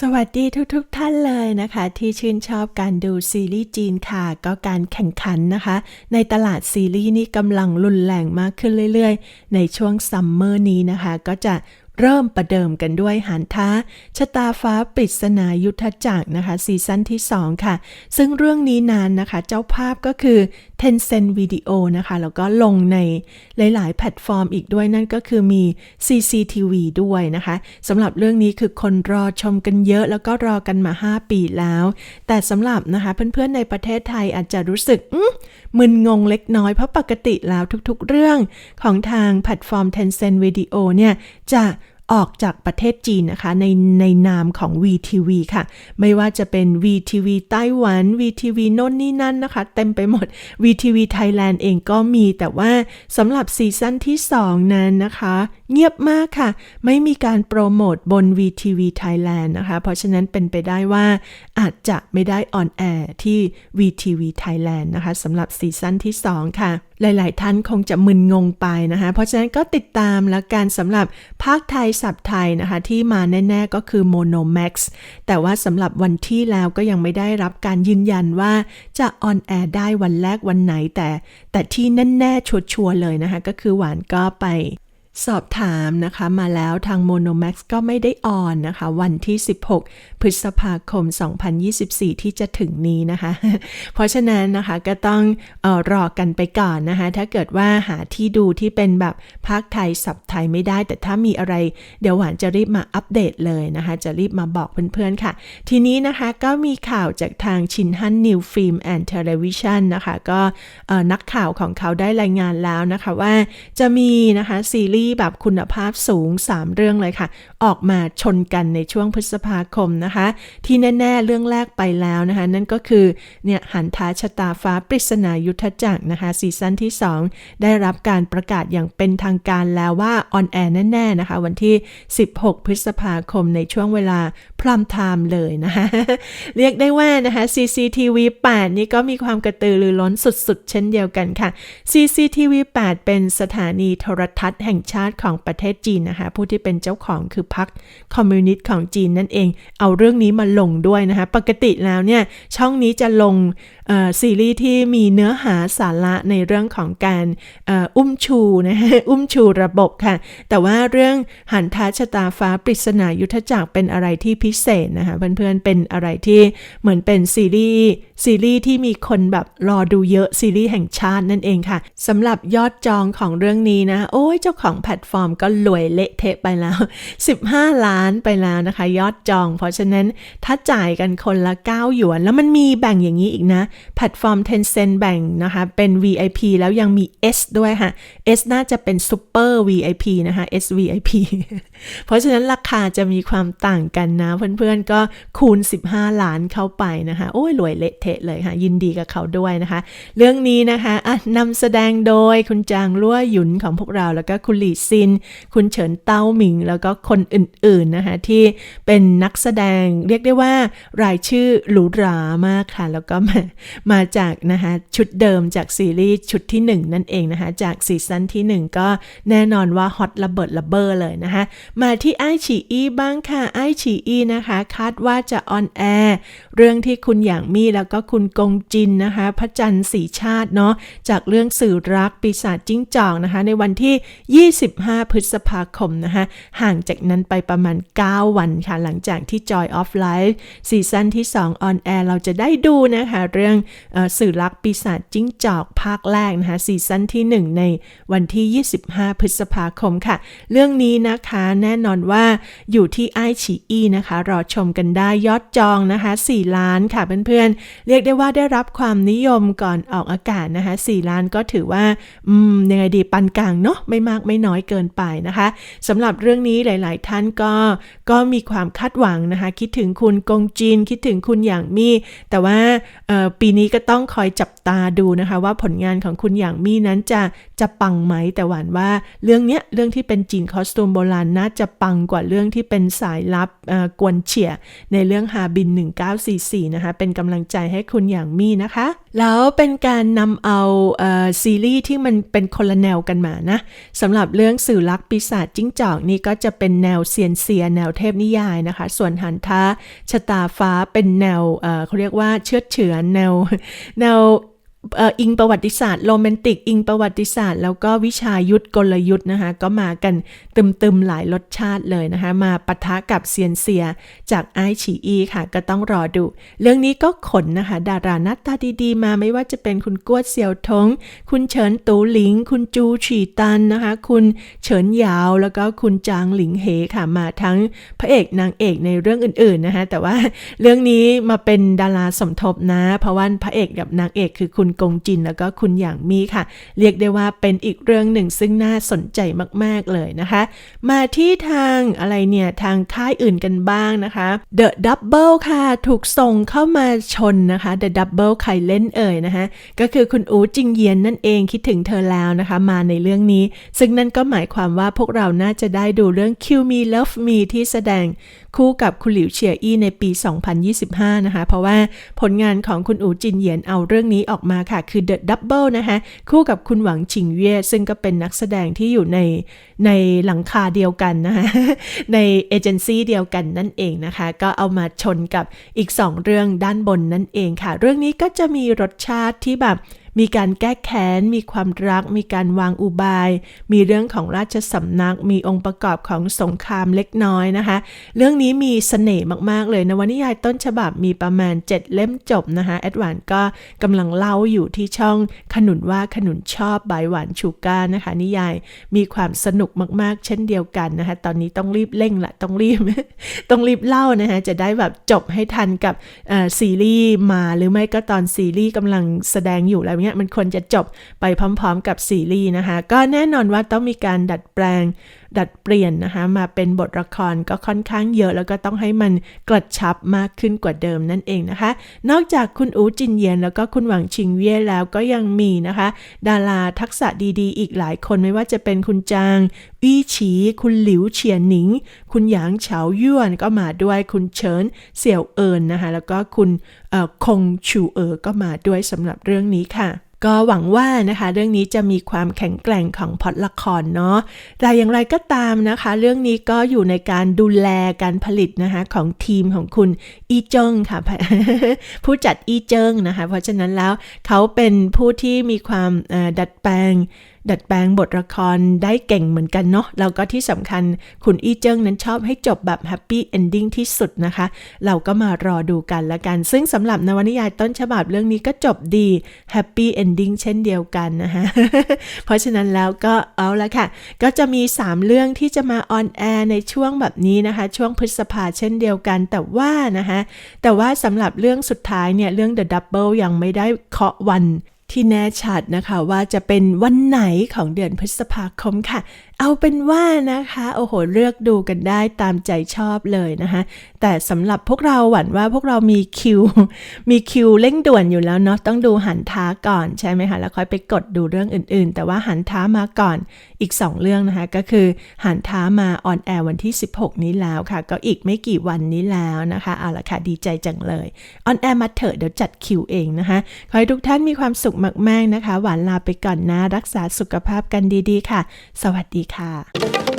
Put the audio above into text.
สวัสดีทุกๆทท่านเลยนะคะ ที่ชื่นชอบการดูซีรีส์จีนค่ะ ก็การแข่งขันนะคะ ในตลาดซีรีส์นี่กำลังรุนแรงมากขึ้นเรื่อยๆ ในช่วงซัมเมอร์นี้นะคะ ก็จะเริ่มประเดิมกันด้วยหันท้า ชะตาฟ้าปริศนายุทธจักรนะคะซีซั่นที่ 2 ค่ะ ซึ่งเรื่องนี้นานนะคะ เจ้าภาพก็คือ Tencent Video นะคะ แล้วก็ลงในหลาย ๆ แพลตฟอร์มอีกด้วยนั่นก็คือมี CCTV ด้วยนะคะสำหรับเรื่องนี้คือคนรอชมกันเยอะแล้วก็รอกันมา 5 ปีแล้ว แต่สำหรับนะคะเพื่อน ๆ ในประเทศไทยอาจจะรู้สึกมึนงงเล็กน้อยเพราะปกติแล้วทุก ๆ เรื่องของทางแพลตฟอร์ม Tencent Video เนี่ยจะ ออกจากประเทศจีนนะคะ ในในนามของ VTV ค่ะ ไม่ว่าจะเป็น VTV ไต้หวัน VTV โน่นนี่นั่นนะคะ เต็มไปหมด VTV Thailand เองก็มีแต่ว่าสำหรับซีซั่นที่ 2 นั้นนะคะเงียบมากค่ะ ไม่มีการโปรโมทบน VTV Thailand นะคะ เพราะฉะนั้นเป็นไปได้ว่าอาจจะไม่ได้ออนแอร์ที่ VTV Thailand นะคะสำหรับซีซั่นที่ 2 ค่ะ หลาย ๆ ท่านคงจะมึนงงไปนะคะ เพราะฉะนั้นก็ติดตามแล้วกันสำหรับภาคไทยสับไทยนะคะ ที่มาแน่ ๆ ก็คือ Mono Max แต่ว่าสำหรับวันที่แล้วก็ยังไม่ได้รับการยืนยันว่าจะออนแอร์ได้วันแรกวันไหนแต่ แต่ที่แน่ ๆ ชัวร์ ๆ เลยนะคะ ก็คือหวานก็ไป สอบถามนะคะมาแล้วทาง Monomax ก็ไม่ได้ออนนะคะ วันที่ 16 พฤษภาคม 2024 ที่จะถึงนี้นะคะ เพราะฉะนั้นนะคะก็ต้องออรอกันไปก่อนนะคะ ถ้าเกิดว่าหาที่ดูที่เป็นแบบภาคไทยสับไทยไม่ได้ แต่ถ้ามีอะไรเดี๋ยวหวานจะรีบมาอัปเดตเลยนะคะ จะรีบมาบอกเพื่อนๆค่ะ ทีนี้นะคะก็มีข่าวจากทางชินฮันนิวฟิล์มแอนด์เทเลวิชันนะคะ ก็นักข่าวของเขาได้รายงานแล้วนะคะว่าจะมีนะคะซีรีส์ที่แบบคุณภาพสูง 3 เรื่องเลยค่ะ ออกมาชนกันในช่วงพฤษภาคมนะคะ ที่แน่ ๆ เรื่องแรกไปแล้วนะคะ นั่นก็คือเนี่ยหันท้าชะตาฟ้าปริศนายุทธจักรนะคะซีซั่นที่ 2 ได้รับการประกาศอย่างเป็นทางการแล้วว่าออนแอร์แน่ ๆ นะคะ วันที่ 16 พฤษภาคมในช่วงเวลาพรามไทม์เลยนะคะ เรียกได้ว่านะคะ CCTV 8 นี่ก็มีความกระตือรือร้นสุด ๆ เช่นเดียวกันค่ะ CCTV 8 เป็นสถานีโทรทัศน์แห่งชาติของประเทศจีนนะคะผู้ที่เป็นเจ้าของคือพรรคคอมมิวนิสต์ของจีนนั่นเอง เอาเรื่องนี้มาลงด้วยนะคะปกติแล้วเนี่ยช่องนี้จะลงซีรีส์ที่มีเนื้อหาสาระในเรื่องของการอุ้มชูนะฮะอุ้มชูระบบค่ะ แต่ว่าเรื่องหันท้าชะตาฟ้าปริศนายุทธจักรเป็นอะไรที่พิเศษนะคะเพื่อนๆเป็นอะไรที่เหมือนเป็นซีรีส์ซีรีส์ที่มีคนแบบรอดูเยอะซีรีส์แห่งชาตินั่นเองค่ะสำหรับยอดจองของเรื่องนี้นะ โอ้ยเจ้าของแพลตฟอร์มก็รวยเละเทะไปแล้ว 15 ล้านไปแล้วนะคะ ยอดจอง เพราะฉะนั้นถ้าจ่ายกันคนละ 9 หยวน แล้วมันมีแบ่งอย่างนี้อีกนะ แพลตฟอร์ม Tencent แบ่งนะคะ เป็น VIP แล้วยังมี S ด้วยค่ะ S น่าจะเป็น Super VIP นะคะ SVIP เพราะฉะนั้นราคาจะมีความต่างกันนะ เพื่อนๆก็คูณ 15 ล้านเข้าไปนะคะ โอ้ยรวยเละเทะเลยค่ะ ยินดีกับเขาด้วยนะคะ เรื่องนี้นะคะะนำแสดงโดยคุณจางลั่วหยุนของพวกเราแล้วก็คุณหลีซิน คุณเฉินเต้าหมิง แล้วก็คนอื่นๆนะคะที่เป็นนักแสดงเรียกได้ว่ารายชื่อหรูหรามากค่ะ แล้วก็มามาจากนะคะชุดเดิมจากซีรีส์ชุดที่ 1 นั่นเองนะคะ จากซีซั่นที่ 1 ก็แน่นอนว่าฮอตระเบิดระเบ้อเลยนะคะ มาที่ไอฉีอีบ้างค่ะไอฉีอีนะคะ คาดว่าจะออนแอร์เรื่องที่คุณอย่างมี่แล้วก็คุณกงจินนะคะ พระจันทร์สีชาติเนาะจากเรื่องสื่อรักปีศาจจิ้งจอกนะคะ ในวันที่25พฤษภาคมนะคะห่างจากนั้นไปประมาณ 9 วันค่ะ หลังจากที่ Joy of Life ซีซั่นที่2ออนแอร์เราจะได้ดูนะคะ เรื่องอสื่อรักปีศาจจิ้งจอกภาคแรกนะคะซีซั่นที่ 1 ในวันที่ 25 พฤษภาคมค่ะ เรื่องนี้นะคะแน่นอนว่าอยู่ที่ไอฉีอีนะคะ รอชมกันได้ยอดจองนะคะ 4 ล้านค่ะเพื่อนๆ เรียกได้ว่าได้รับความนิยมก่อนออกอากาศนะคะ 4 ล้านก็ถือว่า อืม ยังไงดีปานกลางเนาะไม่มากไม่น้อย้อยเกินไปนะคะสำหรับเรื่องนี้หลาย ๆ ท่านก็ก็มีความคาดหวังนะคะ คิดถึงคุณกงจีน คิดถึงคุณอย่างมี่ แต่ว่าปีนี้ก็ต้องคอยจับตาดูนะคะ ว่าผลงานของคุณอย่างมี่นั้นจะจะปังไหมแต่หวานว่าเรื่องเนี้ยเรื่องที่เป็นจีนคอสตูมโบราณน่าจะปังกว่าเรื่องที่เป็นสายลับกวนเฉียในเรื่องฮาบิน 1944 นะคะ เป็นกำลังใจให้คุณอย่างมี่นะคะ แล้วเป็นการนำเอาซีรีส์ที่มันเป็นคนละแนวกันมานะสำหรับเรื่องสื่อลักปีศาจจิ้งจอกนี่ก็จะเป็นแนวเซียนเซีย แนวเทพนิยายนะคะ ส่วนหันท้าชะตาฟ้าเป็นแนวเเขาเรียกว่าเชื้อเฉือนแนวแนว อิงประวัติศาสตร์โรแมนติก อิงประวัติศาสตร์ แล้วก็วิชายุทธกลยุทธ์นะคะ ก็มากันตึมๆหลายรสชาติเลยนะคะ มาปะทะกับเซียนเซียจากไอฉีอีค่ะ ก็ต้องรอดู เรื่องนี้ก็ขนนะคะ ดาราหน้าตาดีๆ มาไม่ว่าจะเป็นคุณกวดเซียวทง คุณเฉินตูหลิง คุณจูฉีตันนะคะ คุณเฉินยาว แล้วก็คุณจางหลิงเหค่ะ มาทั้งพระเอกนางเอกในเรื่องอื่นๆนะคะ แต่ว่าเรื่องนี้มาเป็นดาราสมทบนะ เพราะว่าพระเอกกับนางเอกคือคุณกงจินแล้วก็คุณหยางมีค่ะ เรียกได้ว่าเป็นอีกเรื่องหนึ่งซึ่งน่าสนใจมาก ๆ เลยนะคะ มาที่ทางอะไรเนี่ย ทางค่ายอื่นกันบ้างนะคะ The Double ค่ะ ถูกส่งเข้ามาชนนะคะ The Double ใครเล่นเอ่ยนะคะ ก็คือคุณอูจิงเยียนนั่นเองคิดถึงเธอแล้วนะคะ มาในเรื่องนี้ ซึ่งนั่นก็หมายความว่าพวกเราน่าจะได้ดูเรื่อง Kill Me Love Me ที่แสดงคู่กับคุณหลิวเฉียอี้ในปี 2025 นะคะ เพราะว่าผลงานของคุณอูจินเหยียนเอาเรื่องนี้ออกมาค่ะ คือ The Double นะคะคู่กับคุณหวังชิงเย่ซึ่งก็เป็นนักแสดงที่อยู่ในในหลังคาเดียวกันนะคะในเอเจนซี่เดียวกันนั่นเองนะคะ ก็เอามาชนกับอีก 2 เรื่องด้านบนนั่นเองค่ะ เรื่องนี้ก็จะมีรสชาติที่แบบ มีการแก้แค้น มีความรัก มีการวางอุบาย มีเรื่องของราชสำนัก มีองค์ประกอบของสงครามเล็กน้อยนะคะ เรื่องนี้มีเสน่ห์มากๆเลยนวนิยายต้นฉบับมีประมาณ 7 เล่มจบนะคะแอดวานก็กำลังเล่าอยู่ที่ช่องขนุนว่าขนุนชอบบายหวานชูก้านะคะ นิยายมีความสนุกมากๆ เช่นเดียวกันนะคะ ตอนนี้ต้องรีบเร่งละต้องรีบ ต้องรีบเล่านะคะจะได้แบบจบให้ทันกับซีรีส์มาหรือไม่ก็ตอนซีรีส์กำลังแสดงอยู่แล้วเนี้ยมันควรจะจบไปพร้อมๆกับซีรีส์นะคะ ก็แน่นอนว่าต้องมีการดัดแปลงดัดเปลี่ยนนะคะ มาเป็นบทละครก็ค่อนข้างเยอะ แล้วก็ต้องให้มันกระชับมากขึ้นกว่าเดิมนั่นเองนะคะ นอกจากคุณอูจินเยียนแล้วก็คุณหวังชิงเย่แล้วก็ยังมีนะคะ ดาราทักษะดีๆ อีกหลายคนไม่ว่าจะเป็นคุณจาง วี่ฉีคุณหลิวเฉียนหนิง คุณหยางเฉาย่วนก็มาด้วยคุณเฉินเสี่ยวเอินนะคะแล้วก็คุณคงชูเอ๋อก็มาด้วยสำหรับเรื่องนี้ค่ะก็หวังว่านะคะเรื่องนี้จะมีความแข็งแกร่งของพอตละครเนาะแต่อย่างไรก็ตามนะคะ เรื่องนี้ก็อยู่ในการดูแลการผลิตนะคะของทีมของคุณอีเจิงค่ะ ผู้จัดอีเจิงนะคะ เพราะฉะนั้นแล้วเขาเป็นผู้ที่มีความดัดแปลง ดัดแปลงบทละครได้เก่งเหมือนกันเนาะแล้วก็ที่สำคัญคุณอี้เจิ้งนั้นชอบให้จบแบบแฮปปี้เอนดิ้งที่สุดนะคะ เราก็มารอดูกันละกัน ซึ่งสำหรับนวนิยายต้นฉบับเรื่องนี้ก็จบดีแฮปปี้เอนดิ้งเช่นเดียวกันนะคะเพราะฉะนั้นแล้วก็เอาละค่ะ ก็จะมี 3 เรื่องที่จะมาออนแอร์ในช่วงแบบนี้นะคะ ช่วงพฤษภาเช่นเดียวกันแต่ว่านะคะแต่ว่าสำหรับเรื่องสุดท้ายเนี่ยเรื่อง The Double ยังไม่ได้เคาะวัน ที่แน่ชัดนะคะว่าจะเป็นวันไหนของเดือนพฤษภาคมค่ะเอาเป็นว่านะคะ โอ้โห เลือกดูกันได้ตามใจชอบเลยนะคะ แต่สำหรับพวกเราหวั่นว่าพวกเรามีคิว มีคิวเร่งด่วนอยู่แล้วเนาะ ต้องดูหันท้าก่อนใช่ไหมคะ แล้วค่อยไปกดดูเรื่องอื่นๆ แต่ว่าหันท้ามาก่อนอีก 2 เรื่องนะคะ ก็คือหันท้ามาออนแอร์วันที่ 16 นี้แล้วค่ะ ก็อีกไม่กี่วันนี้แล้วนะคะ เอาละค่ะ ดีใจจังเลย ออนแอร์มาเถอะเดี๋ยวจัดคิวเองนะคะ ขอให้ทุกท่านมีความสุขมากๆนะคะ หวานลาไปก่อนนะ รักษาสุขภาพกันดีๆ ค่ะ สวัสดีค่ะ